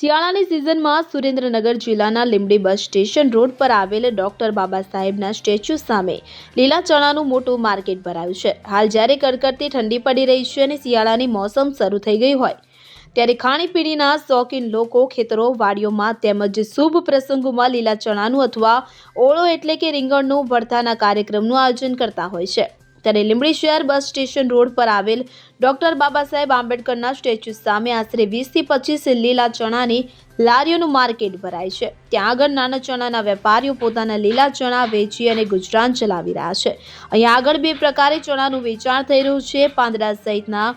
શિયાળાની સિઝનમાં સુરેન્દ્રનગર જિલ્લાના લીંબડી બસ સ્ટેશન રોડ પર આવેલ ડોક્ટર બાબા સાહેબના સ્ટેચ્યુ સામે લીલા ચણાનું મોટું માર્કેટ ભરાયું છે. હાલ જ્યારે કડકડતી ઠંડી પડી રહી છે અને શિયાળાની મોસમ શરૂ થઈ ગઈ હોય, ત્યારે ખાણીપીણીના શોખીન લોકો ખેતરો, વાડીઓમાં તેમજ શુભ પ્રસંગોમાં લીલા ચણાનું અથવા ઓળો એટલે કે રીંગણનું ભરતાના કાર્યક્રમનું આયોજન કરતા હોય છે. ત્યારે લીંબડી શહેર બસ સ્ટેશન રોડ પર આવેલ ડોક્ટર બાબા સાહેબ આંબેડકરના સ્ટેચ્યુ સામે આશરે વીસથી પચીસ લીલા ચણાની લારીઓનું માર્કેટ ભરાય છે. ત્યાં આગળ નાના ચણાના વેપારીઓ પોતાના લીલા ચણા વેચી અને ગુજરાન ચલાવી રહ્યા છે. અહીંયા આગળ બે પ્રકારે ચણાનું વેચાણ થઈ રહ્યું છે. પાંદડા સહિતના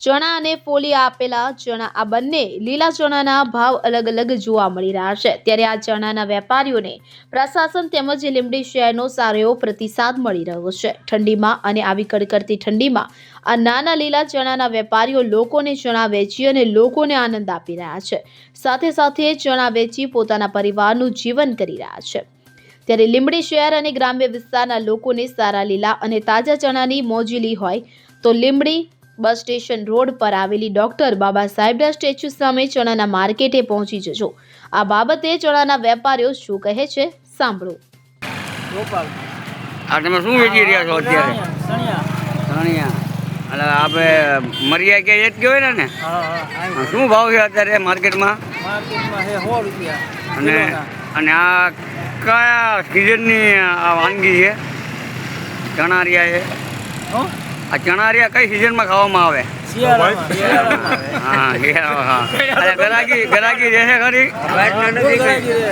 ચણા અને ફોલી આપેલા ચણા. આ બંને લીલા ચણાના ભાવ અલગ અલગ જોવા મળી રહ્યા છે. ત્યારે આ ચણાના વેપારીઓને પ્રશાસન તેમજ લીમડી શહેરનો સારો એવો પ્રતિસાદ મળી રહ્યો છે. ઠંડીમાં અને આવી કડકડતી ઠંડીમાં આ નાના લીલા ચણાના વેપારીઓ લોકોને ચણા વેચી અને લોકોને આનંદ આપી રહ્યા છે. સાથે સાથે ચણા વેચી પોતાના પરિવારનું જીવન કરી રહ્યા છે. ત્યારે લીંબડી શહેર અને ગ્રામ્ય વિસ્તારના લોકોને સારા લીલા અને તાજા ચણાની મોજીલી હોય તો લીંબડી બસ સ્ટેશન રોડ પર આવેલી ડોક્ટર બાબા સાહેબના સ્ટેચ્યુ સામે ચણાના માર્કેટે પહોંચી જજો. આ બાબતે ચણાના વેપારીઓ શું કહે છે સાંભળો. આ તમે શું વેચી રહ્યા છો અત્યારે? સણિયા એટલે આપણે મરિયા કે એ જ કહેવાય ને શું ભાવ છે અત્યારે માર્કેટમાં? અને અને આ કયા સિઝનની આ વાનગી છે? ચણારિયા છે? આ ચણારિયા કઈ સિઝનમાં ખાવામાં આવે.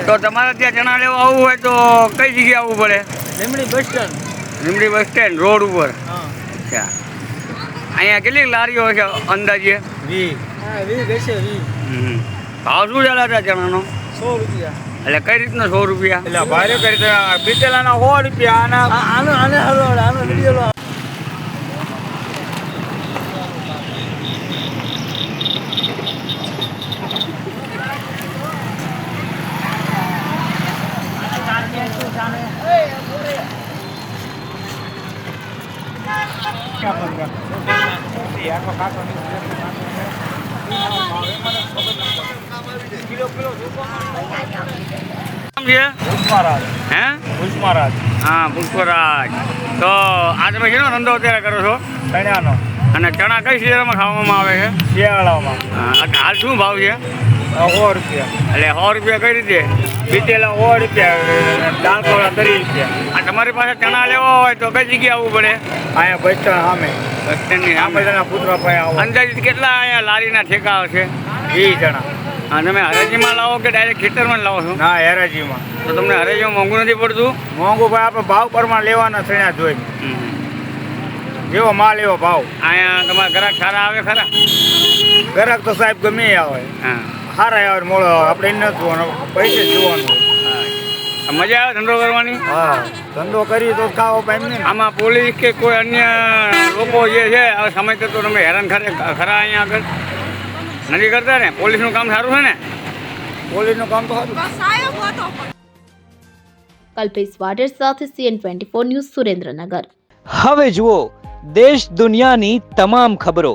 તો તમારે ત્યાં ચણા લેવા આવવું હોય તો કઈ જગ્યાએ આવવું પડે? Limdi bus stand. Limdi bus stand road ઉપર? અચ્છા. અહીંયા કેટલી લારીઓ છે અંદાજે. ભાવ શું ચાલે છે ચણાનો? સો રૂપિયા. એટલે કઈ રીતનો સો રૂપિયા? એટલે ભારે કરી તો બીટેલાના સો રૂપિયા આના આનો આને હલવાડ આનો વીડિયો હે? પુષ્પરાજ હા પુષ્પરાજ. તો આ તમે શેનો ધંધો અત્યારે કરો છો? ચણ્યાનો અને ચણા કઈ સિઝનમાં ખાવામાં આવે છે? શિયાળામાં. હાલ શું ભાવ છે? સો રૂપિયા. એટલે સો રૂપિયા કઈ રીતે બીજેલા સો રૂપિયા દાળ કોળા ત્રીસ રૂપિયા આ તમારી પાસે ચણા લેવા હોય તો કઈ જગ્યાએ આવવું પડે? અહીંયા બસ સ્ટેન્ડ સામે. બસ સ્ટેન્ડની સામે. પુતળા પાસે આવો. અંદાજિત કેટલા અહીંયા લારીના ઠેકા છે? એ જણા. હા તમે હરાજીમાં લાવો કે ડાયરેક્ટ ખેતરમાં લાવો છો? ના હેરાજીમાં. તો તમને હરાજીમાં મોંઘું નથી પડતું? મોંઘું ભાઈ આપણે ભાવ પ્રમાણે લેવાના થયા જોઈ. જેવો માલ એવો ભાવ. અહીંયા તમારા ગ્રાહક સારા આવે ખરા? ગ્રાહક તો સાહેબ ગમે આવે. હા. સારા આવે મોડો આવે. આપણે એને જોવાનો જોવાનું પૈસે જોવાનું. મજા આવે ધંધો કરવાની? હા ધંધો કરી તો ખાવો પાઈ ને આમાં પોલીસ કે કોઈ અન્ય લોકો જે છે હવે સમય કરતો તમે હેરાન ખરે ખરા અહીંયા આગળ? નથી કરતા ને? પોલીસનું કામ સારું છે ને? પોલીસનું કામ તો સારું. કલ્પેશ વાડર સાથે CN twenty four news Surendranagar. હવે જુઓ દેશ દુનિયાની તમામ ખબરો.